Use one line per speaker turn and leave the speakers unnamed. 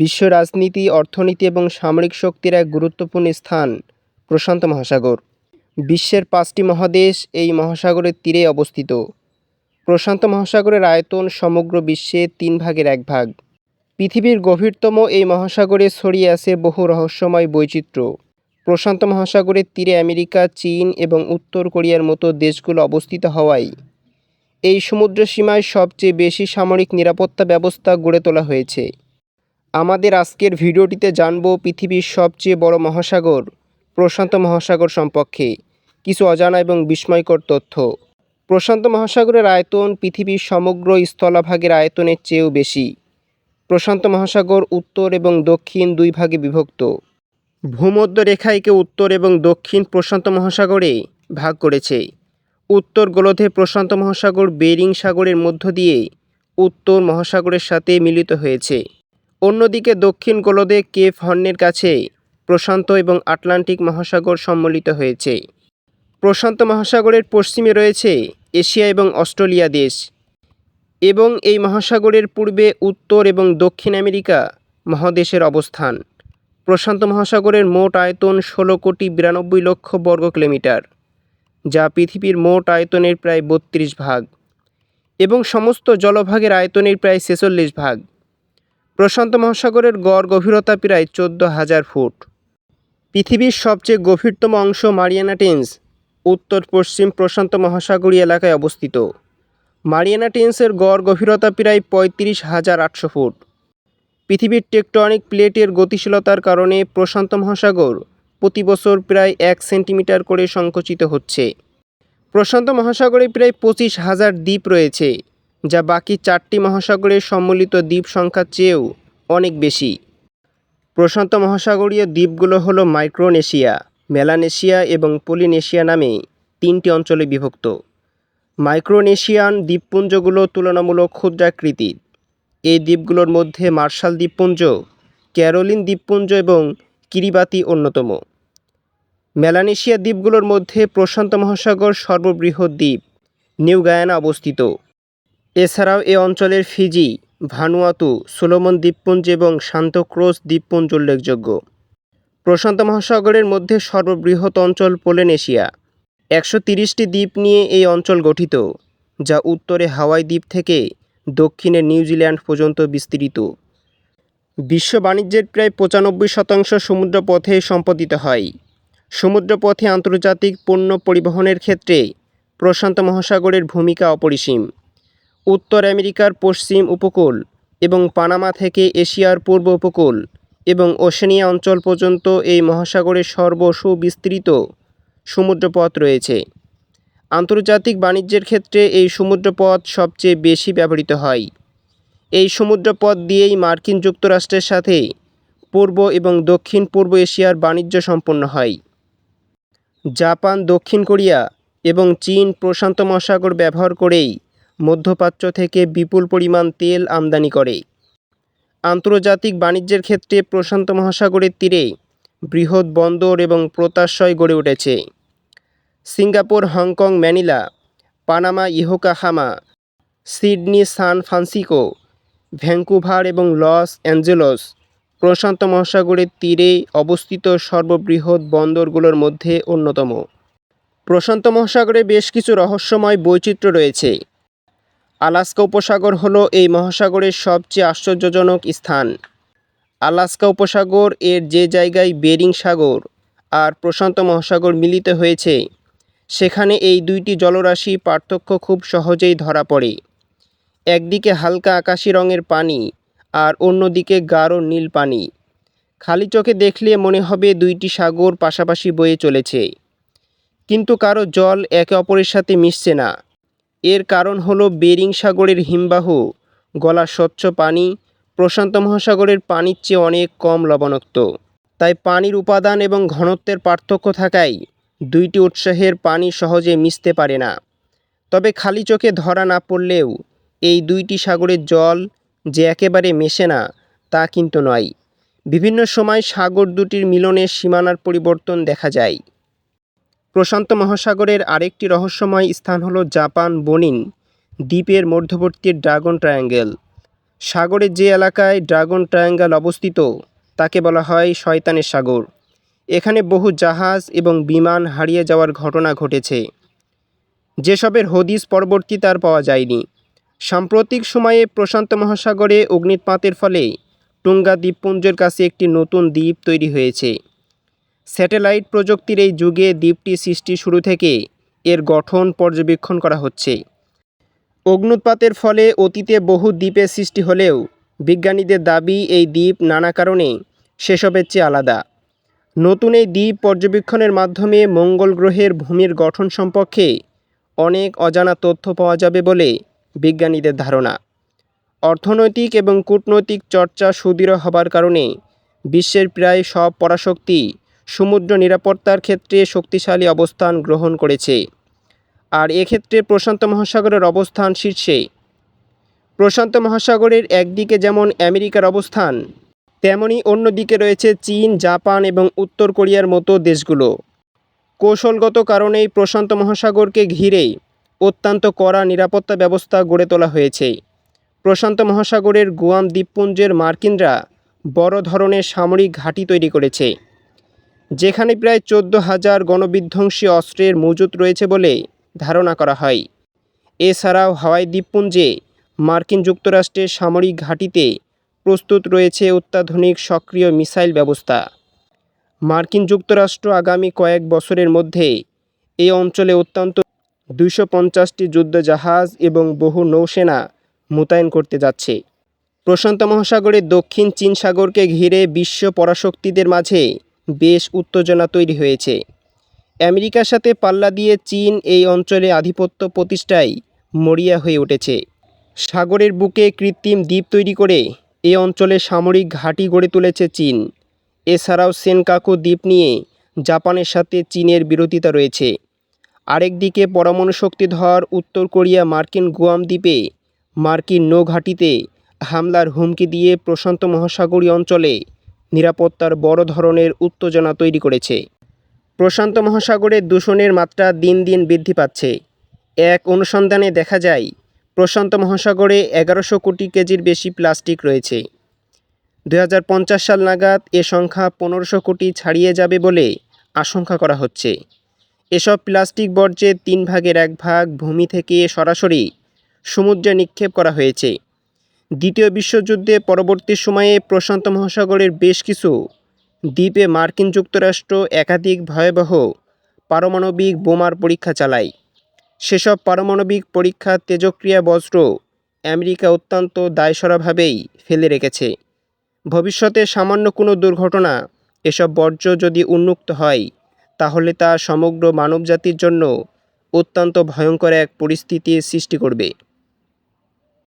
বিশ্ব রাজনীতি, অর্থনীতি এবং সামরিক শক্তির এক গুরুত্বপূর্ণ স্থান প্রশান্ত মহাসাগর। বিশ্বের পাঁচটি মহাদেশ এই মহাসাগরের তীরে অবস্থিত। প্রশান্ত মহাসাগরের আয়তন সমগ্র বিশ্বে তিন ভাগের এক ভাগ। পৃথিবীর গভীরতম এই মহাসাগরে ছড়িয়ে আছে বহু রহস্যময় বৈচিত্র্য। প্রশান্ত মহাসাগরের তীরে আমেরিকা, চীন এবং উত্তর কোরিয়ার মতো দেশগুলো অবস্থিত হওয়ায় এই সমুদ্র সীমায় সবচেয়ে বেশি সামরিক নিরাপত্তা ব্যবস্থা গড়ে তোলা হয়েছে। আমাদের আজকের ভিডিওটিতে জানব পৃথিবীর সবচেয়ে বড় মহাসাগর, প্রশান্ত মহাসাগর সম্পর্কে কিছু অজানা এবং বিস্ময়কর তথ্য। প্রশান্ত মহাসাগরের আয়তন পৃথিবীর সমগ্র স্থলভাগের আয়তনের চেয়েও বেশি। প্রশান্ত মহাসাগর উত্তর এবং দক্ষিণ দুই ভাগে বিভক্ত। ভূমধ্য রেখাইকে উত্তর এবং দক্ষিণ প্রশান্ত মহাসাগরে ভাগ করেছে। উত্তর গোলধে প্রশান্ত মহাসাগর বেরিং সাগরের মধ্য দিয়ে উত্তর মহাসাগরের সাথে মিলিত হয়েছে। অন্যদিকে দক্ষিণ গোলদে কেপ হর্নের কাছে প্রশান্ত এবং আটলান্টিক মহাসাগর সম্মিলিত হয়েছে। প্রশান্ত মহাসাগরের পশ্চিমে রয়েছে এশিয়া এবং অস্ট্রেলিয়া দেশ। এবং এই মহাসাগরের পূর্বে উত্তর এবং দক্ষিণ আমেরিকা মহাদেশের অবস্থান। প্রশান্ত মহাসাগরের মোট আয়তন ষোলো কোটি বিরানব্বই লক্ষ বর্গ কিলোমিটার, যা পৃথিবীর মোট আয়তনের প্রায় বত্রিশ ভাগ। এবং সমস্ত জলভাগের আয়তনের প্রায় ছেচল্লিশ ভাগ। প্রশান্ত মহাসাগরের গড় গভীরতা প্রায় চোদ্দ হাজার ফুট। পৃথিবীর সবচেয়ে গভীরতম অংশ মারিয়ানা টেন্স, উত্তর পশ্চিম প্রশান্ত মহাসাগরীয় এলাকায় অবস্থিত। মারিয়ানা টেন্সের গড় গভীরতা প্রায় পঁয়ত্রিশ হাজার আটশো ফুট। পৃথিবীর টেকটনিক প্লেটের গতিশীলতার কারণে প্রশান্ত মহাসাগর প্রতি বছর প্রায় এক সেন্টিমিটার করে সংকুচিত হচ্ছে। প্রশান্ত মহাসাগরে প্রায় পঁচিশ হাজার দ্বীপ রয়েছে। যা বাকি চারটি মহাসাগরের সম্মিলিত দ্বীপ সংখ্যার চেয়েও অনেক বেশি। প্রশান্ত মহাসাগরীয় দ্বীপগুলো হলো মাইক্রোনেশিয়া, মেলানেশিয়া এবং পলিনেশিয়া নামে তিনটি অঞ্চলে বিভক্ত। মাইক্রোনেশিয়ান দ্বীপপুঞ্জগুলো তুলনামূলক ক্ষুদ্রাকৃতির। এই দ্বীপগুলোর মধ্যে মার্শাল দ্বীপপুঞ্জ, ক্যারোলিন দ্বীপপুঞ্জ এবং কিরিবাতি অন্যতম। মেলানেশিয়া দ্বীপগুলোর মধ্যে প্রশান্ত মহাসাগর সর্ববৃহৎ দ্বীপ, নিউ গায়ানা অবস্থিত। এছাড়াও এ অঞ্চলের ফিজি, ভানুয়াতু, সোলোমন দ্বীপপুঞ্জ এবং সান্তোক্রোস দ্বীপপুঞ্জ উল্লেখযোগ্য। প্রশান্ত মহাসাগরের মধ্যে সর্ববৃহৎ অঞ্চল পোলেনেশিয়া। একশো তিরিশটি দ্বীপ নিয়ে এই অঞ্চল গঠিত, যা উত্তরে হাওয়াই দ্বীপ থেকে দক্ষিণে নিউজিল্যান্ড পর্যন্ত বিস্তৃত। বিশ্ব বাণিজ্যের প্রায় পঁচানব্বই শতাংশ সমুদ্রপথে সম্পাদিত হয়। সমুদ্রপথে আন্তর্জাতিক পণ্য পরিবহনের ক্ষেত্রে প্রশান্ত মহাসাগরের ভূমিকা অপরিসীম। উত্তর আমেরিকার পশ্চিম উপকূল এবং পানামা থেকে এশিয়ার পূর্ব উপকূল এবং ওশেনিয়া অঞ্চল পর্যন্ত এই মহাসাগরের সর্বসুবিস্তৃত সমুদ্রপথ রয়েছে। আন্তর্জাতিক বাণিজ্যের ক্ষেত্রে এই সমুদ্রপথ সবচেয়ে বেশি ব্যবহৃত হয়। এই সমুদ্রপথ দিয়েই মার্কিন যুক্তরাষ্ট্রের সাথে পূর্ব এবং দক্ষিণ পূর্ব এশিয়ার বাণিজ্য সম্পন্ন হয়। জাপান, দক্ষিণ কোরিয়া এবং চীন প্রশান্ত মহাসাগর ব্যবহার করেই মধ্যপ্রাচ্য থেকে বিপুল পরিমাণ তেল আমদানি করে। আন্তর্জাতিক বাণিজ্যের ক্ষেত্রে প্রশান্ত মহাসাগরের তীরে বৃহৎ বন্দর এবং প্রত্যাশয় গড়ে উঠেছে। Singapore, Hong Kong, Manila, Panama Yokohama Sydney, San Francisco Vancouver এবং লস অ্যাঞ্জেলস প্রশান্ত মহাসাগরের তীরে অবস্থিত সর্ববৃহৎ বন্দরগুলোর মধ্যে অন্যতম। প্রশান্ত মহাসাগরে বেশ কিছু রহস্যময় বৈচিত্র্য রয়েছে। আলাস্কা উপসাগর হলো এই মহাসাগরের সবচেয়ে আশ্চর্যজনক স্থান। আলাস্কা উপসাগর এর যে জায়গায় বেরিং সাগর আর প্রশান্ত মহাসাগর মিলিত হয়েছে, সেখানে এই দুইটি জলরাশি পার্থক্য খুব সহজেই ধরা পড়ে। একদিকে হালকা আকাশি রঙের পানি আর অন্যদিকে গাঢ় নীল পানি। খালি চোখে দেখলে মনে হবে দুইটি সাগর পাশাপাশি বয়ে চলেছে। কিন্তু কারও জল একে অপরের সাথে মিশছে না। এর কারণ হলো বেরিং সাগরের হিমবাহ। গলা স্বচ্ছ পানি, প্রশান্ত মহাসাগরের পানির চেয়ে অনেক কম লবণাক্ত। তাই পানির উপাদান এবং ঘনত্বের পার্থক্য থাকায় দুইটি উৎসাহের পানি সহজে মিশতে পারে না। তবে খালি চোখে ধরা না পড়লেও এই দুইটি সাগরের জল যে একেবারে মেশে না, তা কিন্তু নয়। বিভিন্ন সময় সাগর দুটির মিলনের সীমানার পরিবর্তন দেখা যায়। প্রশান্ত মহাসাগরের আরেকটি রহস্যময় স্থান হলো জাপান বনিন, দ্বীপের মধ্যবর্তী ড্রাগন ট্রায়াঙ্গেল। সাগরের যে এলাকায় ড্রাগন ট্রায়াঙ্গেল অবস্থিত, তাকে বলা হয় শয়তানের সাগর। এখানে বহু জাহাজ এবং বিমান হারিয়ে যাওয়ার ঘটনা ঘটেছে। যেসবের হদিস পরবর্তীতে আর পাওয়া যায়নি। সাম্প্রতিক সময়ে প্রশান্ত মহাসাগরে অগ্নিৎপাতের ফলে টুঙ্গা দ্বীপপুঞ্জের কাছে একটি নতুন দ্বীপ তৈরি হয়েছে। স্যাটেলাইট প্রযুক্তির এই যুগে দ্বীপটি সৃষ্টি শুরু থেকে এর গঠন পর্যবেক্ষণ করা হচ্ছে। অগ্নুৎপাতের ফলে অতীতে বহু দ্বীপের সৃষ্টি হলেও বিজ্ঞানীদের দাবি এই দ্বীপ নানা কারণে সেসবের চেয়ে আলাদা। নতুন এই দ্বীপ পর্যবেক্ষণের মাধ্যমে মঙ্গল গ্রহের ভূমির গঠন সম্পর্কে অনেক অজানা তথ্য পাওয়া যাবে বলে বিজ্ঞানীদের ধারণা। অর্থনৈতিক এবং কূটনৈতিক চর্চা সুদৃঢ় হবার কারণে বিশ্বের প্রায় সব পরাশক্তি সমুদ্র নিরাপত্তার ক্ষেত্রে শক্তিশালী অবস্থান গ্রহণ করেছে। আর এক্ষেত্রে প্রশান্ত মহাসাগরের অবস্থান শীর্ষে। প্রশান্ত মহাসাগরের একদিকে যেমন আমেরিকার অবস্থান, তেমনি অন্যদিকে রয়েছে চীন, জাপান এবং উত্তর কোরিয়ার মতো দেশগুলো। কৌশলগত কারণেই প্রশান্ত মহাসাগরকে ঘিরে অত্যন্ত কড়া নিরাপত্তা ব্যবস্থা গড়ে তোলা হয়েছে। প্রশান্ত মহাসাগরের গুয়াম দ্বীপপুঞ্জের মার্কিনরা বড় ধরনের সামরিক ঘাঁটি তৈরি করেছে। যেখানে প্রায় চোদ্দ হাজার গণবিধ্বংসী অস্ত্রের মজুত রয়েছে বলে ধারণা করা হয়। এছাড়াও হাওয়াই দ্বীপপুঞ্জে মার্কিন যুক্তরাষ্ট্রের সামরিক ঘাঁটিতে প্রস্তুত রয়েছে অত্যাধুনিক সক্রিয় মিসাইল ব্যবস্থা। মার্কিন যুক্তরাষ্ট্র আগামী কয়েক বছরের মধ্যে এই অঞ্চলে অত্যন্ত দুইশো পঞ্চাশটি যুদ্ধজাহাজ এবং বহু নৌসেনা মোতায়েন করতে যাচ্ছে। প্রশান্ত মহাসাগরের দক্ষিণ চীন সাগরকে ঘিরে বিশ্ব পরাশক্তিদের মাঝে বেশ উত্তেজনা তৈরি হয়েছে। আমেরিকার সাথে পাল্লা দিয়ে চীন এই অঞ্চলে আধিপত্য প্রতিষ্ঠায় মরিয়া হয়ে উঠেছে। সাগরের বুকে কৃত্রিম দ্বীপ তৈরি করে এই অঞ্চলে সামরিক ঘাঁটি গড়ে তুলেছে চীন। এছাড়াও সেনকাকু দ্বীপ নিয়ে জাপানের সাথে চীনের বিরোধিতা রয়েছে। আরেকদিকে পরমাণু শক্তিধর উত্তর কোরিয়া মার্কিন গুয়াম দ্বীপে মার্কিন নৌঘাঁটিতে হামলার হুমকি দিয়ে প্রশান্ত মহাসাগরীয় অঞ্চলে নিরাপত্তার বড় ধরনের উত্তেজনা তৈরি করেছে। প্রশান্ত মহাসাগরে দূষণের মাত্রা দিন দিন বৃদ্ধি পাচ্ছে। এক অনুসন্ধানে দেখা যায়, প্রশান্ত মহাসাগরে এগারোশো কোটি কেজির বেশি প্লাস্টিক রয়েছে। দু হাজার পঞ্চাশ সাল নাগাদ এ সংখ্যা পনেরোশো কোটি ছাড়িয়ে যাবে বলে আশঙ্কা করা হচ্ছে। এসব প্লাস্টিক বর্জ্যের তিন ভাগের এক ভাগ ভূমি থেকে সরাসরি সমুদ্রে নিক্ষেপ করা হয়েছে। দ্বিতীয় বিশ্বযুদ্ধে পরবর্তী সময়ে প্রশান্ত মহাসাগরের বেশ কিছু দ্বীপে মার্কিন যুক্তরাষ্ট্র একাধিক ভয়াবহ পারমাণবিক বোমার পরীক্ষা চালায়। সেসব পারমাণবিক পরীক্ষার তেজক্রিয়া বজ্র আমেরিকা অত্যন্ত দায়সরাভাবেই ফেলে রেখেছে। ভবিষ্যতে সামান্য কোনো দুর্ঘটনা এসব বর্জ্য যদি উন্মুক্ত হয়, তাহলে তা সমগ্র মানবজাতির জন্য অত্যন্ত ভয়ঙ্কর এক পরিস্থিতির সৃষ্টি করবে।